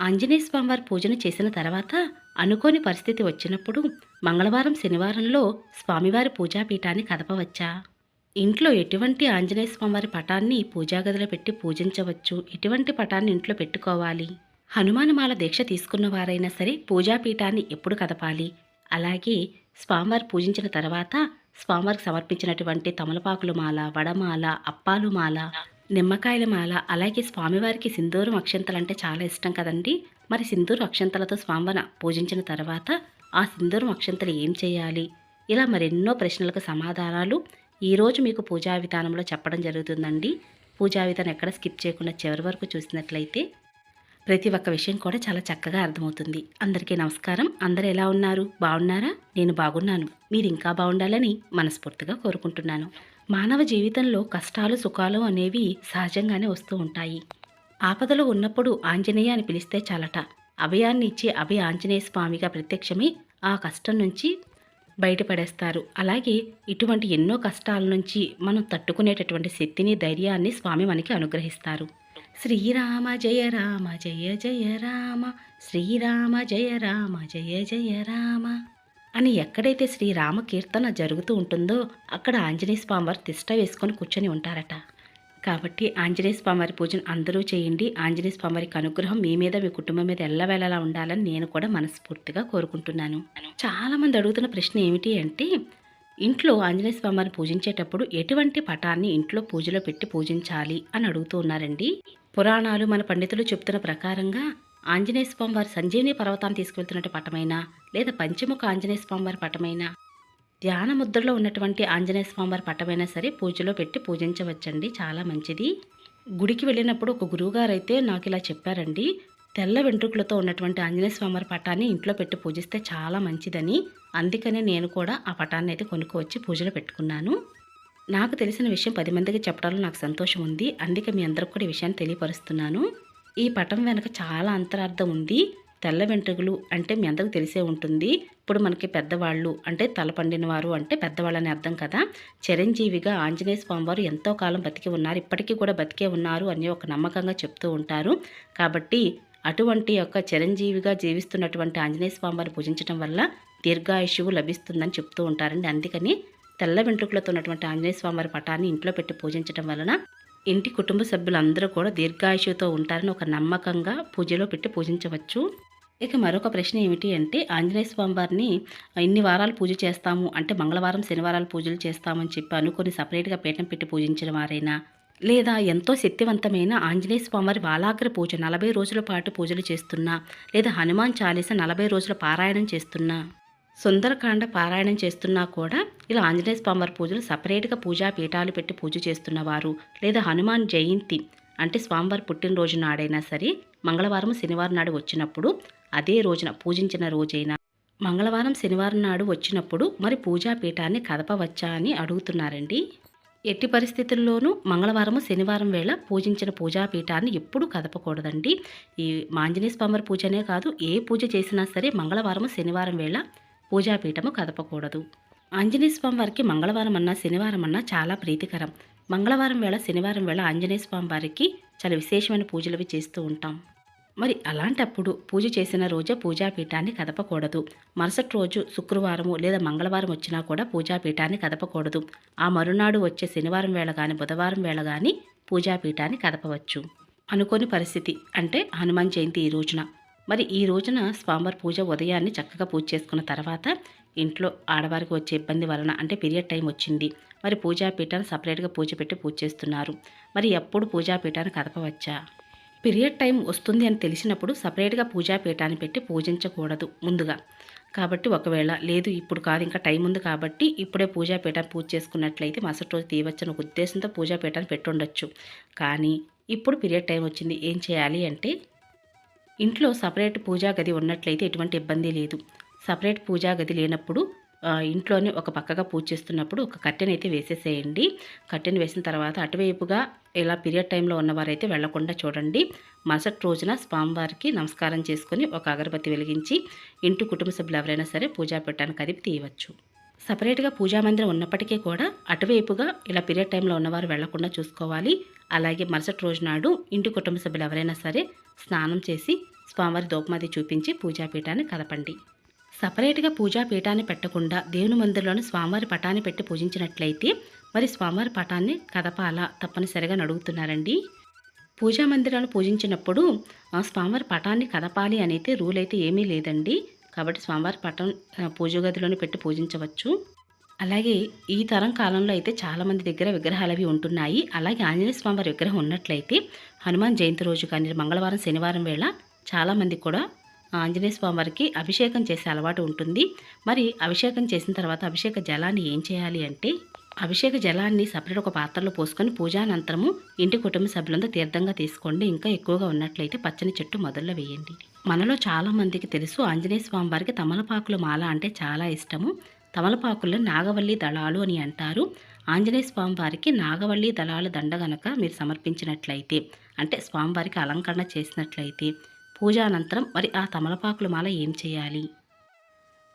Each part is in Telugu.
ఆంజనేయ స్వామివారి పూజను చేసిన తర్వాత అనుకోని పరిస్థితి వచ్చినప్పుడు మంగళవారం శనివారంలో స్వామివారి పూజాపీఠాన్ని కదపవచ్చా? ఇంట్లో ఎటువంటి ఆంజనేయ స్వామివారి పటాన్ని పూజాగదిలో పెట్టి పూజించవచ్చు? ఎటువంటి పటాన్ని ఇంట్లో పెట్టుకోవాలి? హనుమానమాల దీక్ష తీసుకున్న వారైనా సరే పూజాపీఠాన్ని ఎప్పుడు కదపాలి? అలాగే స్వామివారి పూజించిన తర్వాత స్వామివారికి సమర్పించినటువంటి తమలపాకులు మాల వడమాల అప్పాలు మాల నిమ్మకాయల మాల అలాగే స్వామివారికి సింధూరం అక్షంతలు అంటే చాలా ఇష్టం కదండి. మరి సింధూరం అక్షంతలతో స్వామివారిని పూజించిన తర్వాత ఆ సింధూరం అక్షంతలు ఏం చేయాలి? ఇలా మరెన్నో ప్రశ్నలకు సమాధానాలు ఈరోజు మీకు పూజా విధానంలో చెప్పడం జరుగుతుందండి. పూజా విధానం ఎక్కడ స్కిప్ చేయకుండా చివరి వరకు చూసినట్లయితే ప్రతి ఒక్క విషయం కూడా చాలా చక్కగా అర్థమవుతుంది. అందరికీ నమస్కారం. అందరూ ఎలా ఉన్నారు? బాగున్నారా? నేను బాగున్నాను. మీరు ఇంకా బాగుండాలని మనస్ఫూర్తిగా కోరుకుంటున్నాను. మానవ జీవితంలో కష్టాలు సుఖాలు అనేవి సహజంగానే వస్తూ ఉంటాయి. ఆపదలు ఉన్నప్పుడు ఆంజనేయ అని పిలిస్తే చాలట. అభయాన్ని ఇచ్చే అభయ ఆంజనేయ స్వామిగా ప్రత్యక్షమై ఆ కష్టం నుంచి బయటపడేస్తారు. అలాగే ఇటువంటి ఎన్నో కష్టాల నుంచి మనం తట్టుకునేటటువంటి శక్తిని ధైర్యాన్ని స్వామి మనకి అనుగ్రహిస్తారు. శ్రీరామ జయ రామ జయ జయ రామ శ్రీరామ జయ రామ జయ జయ రామ. అని ఎక్కడైతే శ్రీరామ కీర్తన జరుగుతూ ఉంటుందో అక్కడ ఆంజనేయ స్వామివారు తిష్ట వేసుకొని కూర్చొని ఉంటారట. కాబట్టి ఆంజనేయ స్వామివారి పూజను అందరూ చేయండి. ఆంజనేయ స్వామివారికి అనుగ్రహం మీ మీద మీ కుటుంబం మీద ఎల్లవేళలా ఉండాలని నేను కూడా మనస్ఫూర్తిగా కోరుకుంటున్నాను. చాలామంది అడుగుతున్న ప్రశ్న ఏమిటి అంటే ఇంట్లో ఆంజనేయ స్వామివారిని పూజించేటప్పుడు ఎటువంటి పటాన్ని ఇంట్లో పూజలో పెట్టి పూజించాలి అని అడుగుతూ ఉన్నారండి. పురాణాలు మన పండితులు చెప్తున్న ప్రకారంగా ఆంజనేయ స్వామివారి సంజీవిని పర్వతాన్ని తీసుకువెళ్తున్నట్టు పటమైనా లేదా పంచముఖ ఆంజనేయ స్వామివారి పటమైనా? ధ్యాన ముద్రలో ఉన్నటువంటి ఆంజనేయ స్వామివారి పటమైనా సరే పూజలో పెట్టి పూజించవచ్చండి. చాలా మంచిది. గుడికి వెళ్ళినప్పుడు ఒక గురువుగారు అయితే నాకు ఇలా చెప్పారండి. తెల్ల వెంట్రుకలతో ఉన్నటువంటి ఆంజనేయ స్వామివారి పటాన్ని ఇంట్లో పెట్టి పూజిస్తే చాలా మంచిదని. అందుకనే నేను కూడా ఆ పటాన్ని అయితే కొనుక్కొచ్చి పూజలో పెట్టుకున్నాను. నాకు తెలిసిన విషయం పది మందికి చెప్పడంలో నాకు సంతోషం ఉంది అందుకే మీ అందరికి కూడా ఈ విషయాన్ని తెలియపరుస్తున్నాను. ఈ పటం వెనుక చాలా అంతరార్థం ఉంది. తెల్ల వెంట్రుకలు అంటే మీ అందరికి తెలిసే ఉంటుంది. ఇప్పుడు మనకి పెద్దవాళ్ళు అంటే తల పండిన వారు అంటే పెద్దవాళ్ళని అర్థం కదా. చిరంజీవిగా ఆంజనేయ స్వామివారు ఎంతో కాలం బతికి ఉన్నారు. ఇప్పటికీ కూడా బతికే ఉన్నారు అని ఒక నమ్మకంగా చెప్తూ ఉంటారు. కాబట్టి అటువంటి యొక్క చిరంజీవిగా జీవిస్తున్నటువంటి ఆంజనేయ స్వామివారు పూజించడం వల్ల దీర్ఘాయుషువు లభిస్తుందని చెప్తూ ఉంటారండి. అందుకని తెల్ల వెంట్రుకలతో ఉన్నటువంటి ఆంజనేయ స్వామివారి పటాన్ని ఇంట్లో పెట్టి పూజించడం వలన ఇంటి కుటుంబ సభ్యులందరూ కూడా దీర్ఘాయుషుతో ఉంటారని ఒక నమ్మకంగా పూజలో పెట్టి పూజించవచ్చు. ఇక మరొక ప్రశ్న ఏమిటి అంటే ఆంజనేయ స్వామివారిని ఇన్ని వారాలు పూజ చేస్తాము అంటే మంగళవారం శనివారాలు పూజలు చేస్తామని చెప్పి అనుకొని సపరేట్గా పీఠం పెట్టి పూజించిన వారైనా? లేదా ఎంతో శక్తివంతమైన ఆంజనేయ స్వామివారి వాలాగ్ర పూజ నలభై రోజుల పాటు పూజలు చేస్తున్నా లేదా హనుమాన్ చాలీస నలభై రోజుల పారాయణం చేస్తున్నా? సుందరకాండ పారాయణం చేస్తున్నా కూడా ఇలా ఆంజనేయ స్వామివారి పూజలు సపరేట్గా పూజా పీఠాలు పెట్టి పూజ చేస్తున్నవారు లేదా హనుమాన్ జయంతి అంటే స్వామివారి పుట్టినరోజు నాడైనా సరే మంగళవారం శనివారం నాడు వచ్చినప్పుడు అదే రోజున పూజించిన రోజైనా మంగళవారం శనివారం నాడు వచ్చినప్పుడు మరి పూజా పీఠాన్ని కదపవచ్చా అని అడుగుతున్నారండి. ఎట్టి పరిస్థితుల్లోనూ మంగళవారము శనివారం వేళ పూజించిన పూజా పీఠాన్ని ఎప్పుడూ కదపకూడదండి. ఈ మాంజనేయ స్వామివారి పూజనే కాదు ఏ పూజ చేసినా సరే మంగళవారము శనివారం వేళ పూజాపీఠము కదపకూడదు. ఆంజనేయ స్వామి వారికి మంగళవారం అన్నా శనివారం అన్నా చాలా ప్రీతికరం. మంగళవారం వేళ శనివారం వేళ ఆంజనేయ స్వామి వారికి చాలా విశేషమైన పూజలు చేస్తూ ఉంటాం. మరి అలాంటప్పుడు పూజ చేసిన రోజే పూజాపీఠాన్ని కదపకూడదు. మరుసటి రోజు శుక్రవారము లేదా మంగళవారం వచ్చినా కూడా పూజాపీఠాన్ని కదపకూడదు. ఆ మరునాడు వచ్చే శనివారం వేళ కానీ బుధవారం వేళ కానీ పూజాపీఠాన్ని కదపవచ్చు. అనుకోని పరిస్థితి. అంటే హనుమాన్ జయంతి ఈ రోజున. మరి ఈ రోజున స్వామివారి పూజ ఉదయాన్నే చక్కగా పూజ చేసుకున్న తర్వాత ఇంట్లో ఆడవారికి వచ్చే ఇబ్బంది వలన అంటే పీరియడ్ టైం వచ్చింది. మరి పూజాపీఠాన్ని సపరేట్గా పూజ పెట్టి పూజ చేస్తున్నారు. మరి ఎప్పుడు పూజాపీఠాన్ని కదపవచ్చా పీరియడ్ టైం వస్తుంది అని తెలిసినప్పుడు సపరేట్గా పూజాపీఠాన్ని పెట్టి పూజించకూడదు ముందుగా. కాబట్టి ఒకవేళ లేదు ఇప్పుడు కాదు ఇంకా టైం ఉంది కాబట్టి ఇప్పుడే పూజాపీఠాన్ని పూజ చేసుకున్నట్లయితే మరుసటి రోజు తీయవచ్చని ఒక ఉద్దేశంతో పూజాపీఠాన్ని పెట్టుండొచ్చు. కానీ ఇప్పుడు పీరియడ్ టైం వచ్చింది ఏం చేయాలి అంటే ఇంట్లో సపరేట్ పూజా గది ఉన్నట్లయితే ఎటువంటి ఇబ్బంది లేదు. సపరేట్ పూజా గది లేనప్పుడు ఇంట్లోనే ఒక పక్కగా పూజ చేస్తున్నప్పుడు ఒక కట్టెన్ అయితే వేసేసేయండి. కట్టెన్ వేసిన తర్వాత అటువైపుగా ఇలా పీరియడ్ టైంలో ఉన్నవారైతే వెళ్ళకుండా చూడండి. మరుసటి రోజున స్వామివారికి నమస్కారం చేసుకొని ఒక అగరబత్తి వెలిగించి ఇంటి కుటుంబ సభ్యులు ఎవరైనా సరే పూజా పెట్టడానికి కదిపి తీయవచ్చు. సపరేట్గా పూజా మందిరం ఉన్నప్పటికీ కూడా అటువైపుగా ఇలా పీరియడ్ టైంలో ఉన్నవారు వెళ్ళకుండా చూసుకోవాలి. అలాగే మరుసటి రోజు నాడు ఇంటి కుటుంబ సభ్యులు ఎవరైనా సరే స్నానం చేసి స్వామివారి దూపమది చూపించి పూజాపీఠాన్ని కదపండి సపరేట్గా పూజా పీఠాన్ని పెట్టకుండా దేవుని మందిరంలోని స్వామివారి పటాన్ని పెట్టి పూజించినట్లయితే మరి స్వామివారి పటాన్ని కదపాలా తప్పనిసరిగా అడుగుతున్నారండి. పూజా మందిరాలు పూజించినప్పుడు స్వామివారి పటాన్ని కదపాలి అనైతే రూల్ అయితే ఏమీ లేదండి. కాబట్టి స్వామివారి పటం పూజ గదిలోనే పెట్టి పూజించవచ్చు. అలాగే ఈ తరం కాలంలో అయితే చాలామంది దగ్గర విగ్రహాలు అవి ఉంటున్నాయి. అలాగే ఆంజనేయ స్వామివారి విగ్రహం ఉన్నట్లయితే హనుమాన్ జయంతి రోజు కానీ మంగళవారం శనివారం వేళ చాలామంది కూడా ఆంజనేయ స్వామివారికి అభిషేకం చేసే అలవాటు ఉంటుంది. మరి అభిషేకం చేసిన తర్వాత అభిషేక జలాన్ని ఏం చేయాలి అంటే అభిషేక జలాన్ని సపరేట్ ఒక పాత్రలో పోసుకొని పూజానంతరము ఇంటి కుటుంబ సభ్యులంతా తీర్థంగా తీసుకోండి. ఇంకా ఎక్కువగా ఉన్నట్లయితే పచ్చని చెట్టు మొదల్లో వేయండి. మనలో చాలా మందికి తెలుసు ఆంజనేయ స్వామి వారికి తమలపాకుల మాల అంటే చాలా ఇష్టము. తమలపాకుల్లో నాగవల్లి దళాలు అని అంటారు. ఆంజనేయ స్వామివారికి నాగవల్లి దళాల దండ గనక మీరు సమర్పించినట్లయితే అంటే స్వామివారికి అలంకరణ చేసినట్లయితే పూజ అనంతరం మరి ఆ తమలపాకుల మాల ఏం చేయాలి?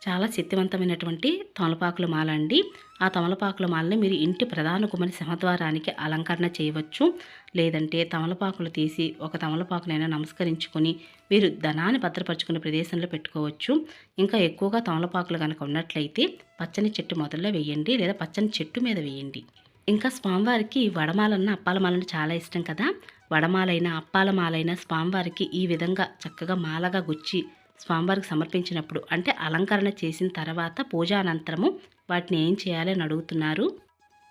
చాలా శక్తివంతమైనటువంటి తమలపాకుల మాల అండి. ఆ తమలపాకుల మాలని మీరు ఇంటి ప్రధాన గుమ్మని సింహద్వారానికి అలంకరణ చేయవచ్చు. లేదంటే తమలపాకులు తీసి ఒక తమలపాకునైనా నమస్కరించుకొని మీరు ధనాన్ని భద్రపరుచుకునే ప్రదేశంలో పెట్టుకోవచ్చు. ఇంకా ఎక్కువగా తమలపాకులు కనుక ఉన్నట్లయితే పచ్చని చెట్టు మొదల్లో వేయండి లేదా పచ్చని చెట్టు మీద వేయండి. ఇంకా స్వామివారికి వడమాలన్న అప్పాలమాలను చాలా ఇష్టం కదా. వడమాలైన అప్పాలమాలైన స్వామివారికి ఈ విధంగా చక్కగా మాలగా గుచ్చి స్వామివారికి సమర్పించినప్పుడు అంటే అలంకరణ చేసిన తర్వాత పూజ అనంతరము వాటిని ఏం చేయాలి అని అడుగుతున్నారు.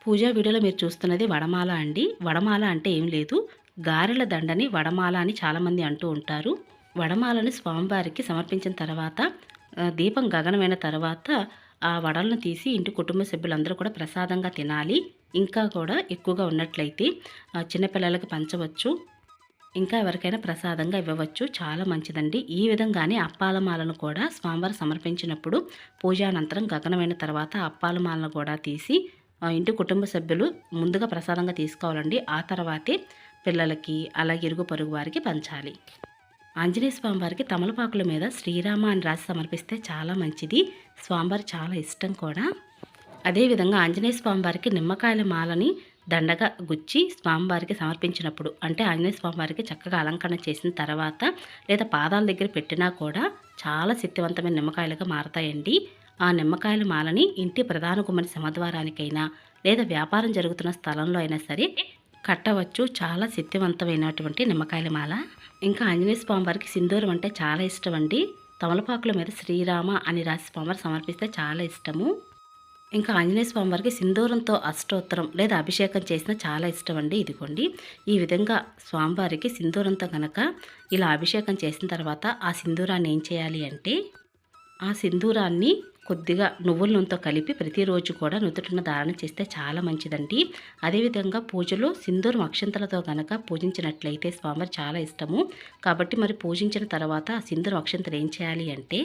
పూజా వీడియోలో మీరు చూస్తున్నది వడమాల అండి. వడమాల అంటే ఏం లేదు. గారెల దండని వడమాల అని చాలామంది అంటూ ఉంటారు. వడమాలను స్వామివారికి సమర్పించిన తర్వాత దీపం గగనమైన తర్వాత ఆ వడలను తీసి ఇంటి కుటుంబ సభ్యులందరూ కూడా ప్రసాదంగా తినాలి. ఇంకా కూడా ఎక్కువగా ఉన్నట్లయితే చిన్నపిల్లలకు చిన్నపిల్లలకి పంచవచ్చు. ఇంకా ఎవరికైనా ప్రసాదంగా ఇవ్వవచ్చు. చాలా మంచిదండి. ఈ విధంగానే అప్పాలమాలను కూడా స్వామివారు సమర్పించినప్పుడు పూజానంతరం గగనమైన తర్వాత అప్పాలమాలను కూడా తీసి ఇంటి కుటుంబ సభ్యులు ముందుగా ప్రసాదంగా తీసుకోవాలండి. ఆ తర్వాతే పిల్లలకి అలాగే ఇరుగు పొరుగు వారికి పంచాలి. ఆంజనేయ స్వామివారికి తమలపాకుల మీద శ్రీరామ అని రాసి సమర్పిస్తే చాలా మంచిది. స్వామివారు చాలా ఇష్టం కూడా. అదేవిధంగా ఆంజనేయ స్వామివారికి నిమ్మకాయల మాలని దండగా గుచ్చి స్వామివారికి సమర్పించినప్పుడు అంటే ఆంజనేయ స్వామివారికి చక్కగా అలంకరణ చేసిన తర్వాత లేదా పాదాల దగ్గర పెట్టినా కూడా చాలా శక్తివంతమైన నిమ్మకాయలుగా మారతాయండి. ఆ నిమ్మకాయల మాలని ఇంటి ప్రధాన గుమ్మని సమద్వారానికైనా లేదా వ్యాపారం జరుగుతున్న స్థలంలో అయినా సరే కట్టవచ్చు. చాలా శక్తివంతమైనటువంటి నిమ్మకాయల మాల. ఇంకా ఆంజనేయ స్వామివారికి సింధూరం అంటే చాలా ఇష్టం అండి తమలపాకుల మీద శ్రీరామ అని రాసి స్వామివారు సమర్పిస్తే చాలా ఇష్టము. ఇంకా ఆంజనేయ స్వామి వారికి సింధూరంతో అష్టోత్తరం లేదా అభిషేకం చేసిన చాలా ఇష్టం అండి ఇదిగోండి ఈ విధంగా స్వామివారికి సింధూరంతో కనుక ఇలా అభిషేకం చేసిన తర్వాత ఆ సింధూరాన్ని ఏం చేయాలి అంటే ఆ సింధూరాన్ని కొద్దిగా నువ్వుల నూనెతో కలిపి ప్రతిరోజు కూడా నుదుటిన ధారణ చేస్తే చాలా మంచిదండి. అదేవిధంగా పూజలో సింధూరం అక్షంతలతో కనుక పూజించినట్లయితే స్వామివారు చాలా ఇష్టము. కాబట్టి మరి పూజించిన తర్వాత ఆ సింధూరం అక్షంతలు ఏం చేయాలి అంటే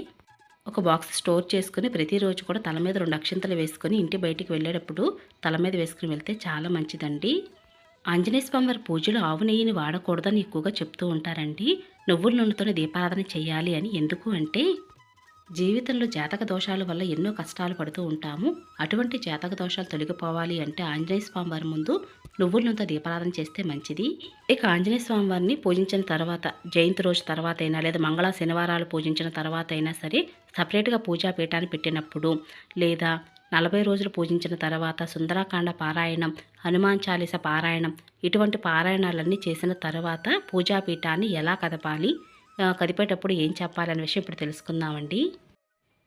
ఒక బాక్స్ స్టోర్ చేసుకుని ప్రతిరోజు కూడా తల మీద రెండు అక్షంతలు వేసుకొని ఇంటి బయటికి వెళ్ళేటప్పుడు తల మీద వేసుకుని వెళ్తే చాలా మంచిదండి. ఆంజనేయ స్వామి వారి పూజలో ఆవు నెయ్యిని వాడకూడదని ఎక్కువగా చెప్తూ ఉంటారండి. నువ్వుల నూనెతోనే దీపారాధన చేయాలి అని ఎందుకు అంటే జీవితంలో జాతక దోషాల వల్ల ఎన్నో కష్టాలు పడుతూ ఉంటాము. అటువంటి జాతక దోషాలు తొలగిపోవాలి అంటే ఆంజనేయ స్వామి వారి ముందు నువ్వుల దీపారాధన చేస్తే మంచిది. ఇక ఆంజనేయ స్వామి వారిని పూజించిన తర్వాత జయంతి రోజు తర్వాత అయినా లేదా మంగళ శనివారాలు పూజించిన తర్వాత అయినా సరే సపరేట్గా పూజా పీఠాన్ని పెట్టినప్పుడు లేదా నలభై రోజులు పూజించిన తర్వాత సుందరాకాండ పారాయణం హనుమాన్ చాలీస పారాయణం ఇటువంటి పారాయణాలన్నీ చేసిన తర్వాత పూజాపీఠాన్ని ఎలా కదపాలి? కదిపేటప్పుడు ఏం చెప్పాలనే విషయం ఇప్పుడు తెలుసుకుందామండి.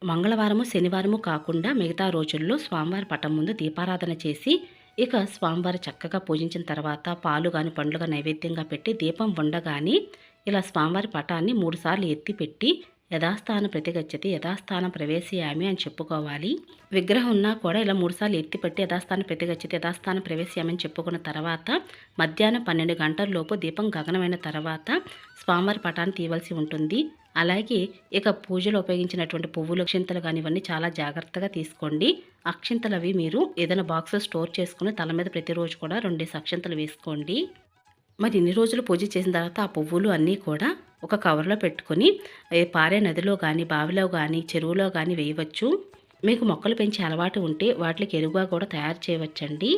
మంగళవారము శనివారము కాకుండా మిగతా రోజుల్లో స్వామివారి పటం ముందు దీపారాధన చేసి ఇక స్వామివారి చక్కగా పూజించిన తర్వాత పాలు కానీ పండ్లుగా నైవేద్యంగా పెట్టి దీపం ఉండగానే ఇలా స్వామివారి పటాన్ని మూడుసార్లు ఎత్తి పెట్టి యథాస్థాన ప్రతిగచ్చతి యథాస్థానం ప్రవేశయామి అని చెప్పుకోవాలి. విగ్రహం ఉన్నా కూడా ఇలా మూడుసార్లు ఎత్తిపెట్టి యథాస్థానం ప్రతిగచ్చతి యథాస్థానం ప్రవేశయామి అని చెప్పుకున్న తర్వాత మధ్యాహ్నం పన్నెండు గంటల లోపు దీపం గగనమైన తర్వాత స్వామివారి పటాన్ని తీయవలసి ఉంటుంది. అలాగే ఇక పూజలో ఉపయోగించినటువంటి పువ్వులు అక్షింతలు కానీ ఇవన్నీ చాలా జాగ్రత్తగా తీసుకోండి. అక్షింతలు అవి మీరు ఏదైనా బాక్స్లో స్టోర్ చేసుకుని తల మీద ప్రతిరోజు కూడా రెండేసి అక్షింతలు వేసుకోండి. మరి ఇన్ని రోజులు పూజ చేసిన తర్వాత ఆ పువ్వులు అన్నీ కూడా ఒక కవర్లో పెట్టుకొని పారే నదిలో కానీ బావిలో కానీ చెరువులో కానీ వేయవచ్చు. మీకు మొక్కలు పెంచే అలవాటు ఉంటే వాటికి ఎరువుగా కూడా తయారు చేయవచ్చండి.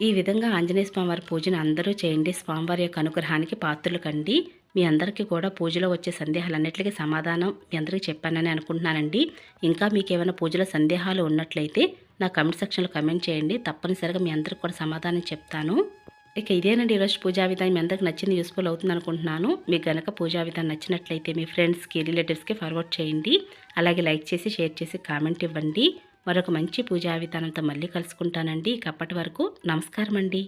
ఈ విధంగా ఆంజనేయ స్వామివారి పూజను అందరూ చేయండి. స్వామివారి యొక్క అనుగ్రహానికి పాత్రలు కండి. మీ అందరికీ కూడా పూజలో వచ్చే సందేహాలన్నిటికీ సమాధానం మీ అందరికీ చెప్పానని అనుకుంటున్నానండి. ఇంకా మీకు ఏమైనా పూజలో సందేహాలు ఉన్నట్లయితే నా కమెంట్ సెక్షన్లో కమెంట్ చేయండి. తప్పనిసరిగా మీ అందరికి కూడా సమాధానం చెప్తాను. ఇక ఇదేనండి. ఈరోజు పూజా విధానం మీ అందరికి నచ్చింది యూస్ఫుల్ అవుతుంది అనుకుంటున్నాను. మీకు కనుక పూజా విధానం నచ్చినట్లయితే మీ ఫ్రెండ్స్కి రిలేటివ్స్కి ఫార్వర్డ్ చేయండి. అలాగే లైక్ చేసి షేర్ చేసి కామెంట్ ఇవ్వండి. మరొక మంచి పూజా విధానంతో మళ్ళీ కలుసుకుంటానండి. ఇక అప్పటి వరకు నమస్కారం అండి